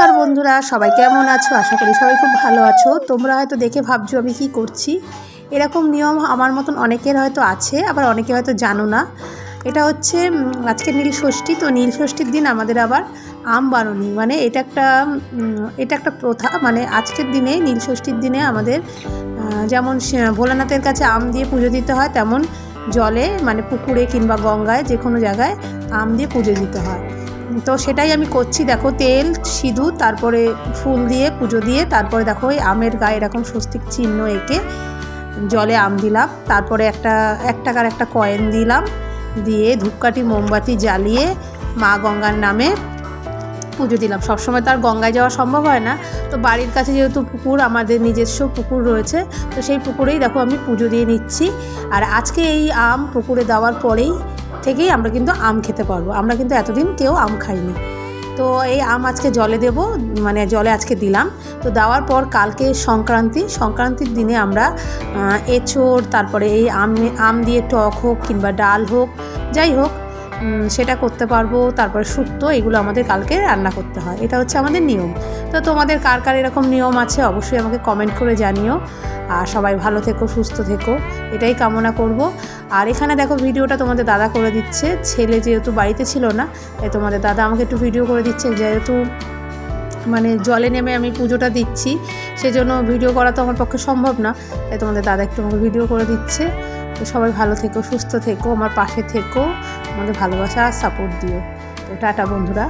নমস্কার বন্ধুরা, সবাই কেমন আছো? আশা করি সবাই খুব ভালো আছো। তোমরা হয়তো দেখে ভাবছ আমি কি করছি। এরকম নিয়ম আমার মতন অনেকের হয়তো আছে, আবার অনেকে হয়তো জানো না। এটা হচ্ছে আজকে নীল ষষ্ঠী, তো নীল ষষ্ঠীর দিন আমাদের আবার আম বারণী। মানে এটা একটা এটা একটা প্রথা। মানে আজকের দিনে, নীল ষষ্ঠীর দিনে আমাদের যেমন ভোলানাথের কাছে আম দিয়ে পুজো দিতে হয়, তেমন জলে মানে পুকুরে কিংবা গঙ্গায় যে কোনো জায়গায় আম দিয়ে পুজো দিতে হয়। তো সেটাই আমি করছি। দেখো তেল, সিঁদুর, তারপরে ফুল দিয়ে পুজো দিয়ে, তারপরে দেখো ওই আমের গায়ে এরকম স্বস্তিক চিহ্ন এঁকে জলে আম দিলাম। তারপরে একটা, এক টাকার একটা কয়েন দিলাম। দিয়ে ধূপকাঠি, মোমবাতি জ্বালিয়ে মা গঙ্গার নামে পুজো দিলাম। সবসময় তো আর গঙ্গায় যাওয়া সম্ভব হয় না। তো বাড়ির কাছে যেহেতু পুকুর, আমাদের নিজস্ব পুকুর রয়েছে, তো সেই পুকুরেই দেখো আমি পুজো দিয়ে নিচ্ছি। আর আজকে এই আম পুকুরে দেওয়ার পরেই থেকেই আমরা কিন্তু আম খেতে পারব। আমরা কিন্তু এতদিন কেউ আম খাইনি। তো এই আম আজকে জলে দেব মানে জলে আজকে দিলাম। তো দেওয়ার পর কালকে সংক্রান্তি, সংক্রান্তির দিনে আমরা এঁচোড়, তারপরে এই আম আম দিয়ে টক হোক কিংবা ডাল হোক, যাই হোক সেটা করতে পারব, তারপরে শুক্তো এগুলো আমাদের কালকে রান্না করতে হয়। এটা হচ্ছে আমাদের নিয়ম। তো তোমাদের কার কার এরকম নিয়ম আছে অবশ্যই আমাকে কমেন্ট করে জানিও। আর সবাই ভালো থেকো, সুস্থ থেকো। এটাই কামনা করব। আর এখানে দেখো ভিডিওটা তোমাদের দাদা করে দিচ্ছে। ছেলে যেহেতু বাড়িতে ছিল না, তাই তোমাদের দাদা আমাকে একটু ভিডিও করে দিচ্ছে। যেহেতু মানে জলে নেমে আমি পুজোটা দিচ্ছি। সেজন্য ভিডিও করা তো আমার পক্ষে সম্ভব না। তাই তোমাদের দাদা একটু আমাকে ভিডিও করে দিচ্ছে। তো সবাই ভালো থেকো, সুস্থ থেকো, আমার পাশে থেকো। আমাদের ভালোবাসা আর সাপোর্ট দিও। তো টাটা বন্ধুরা।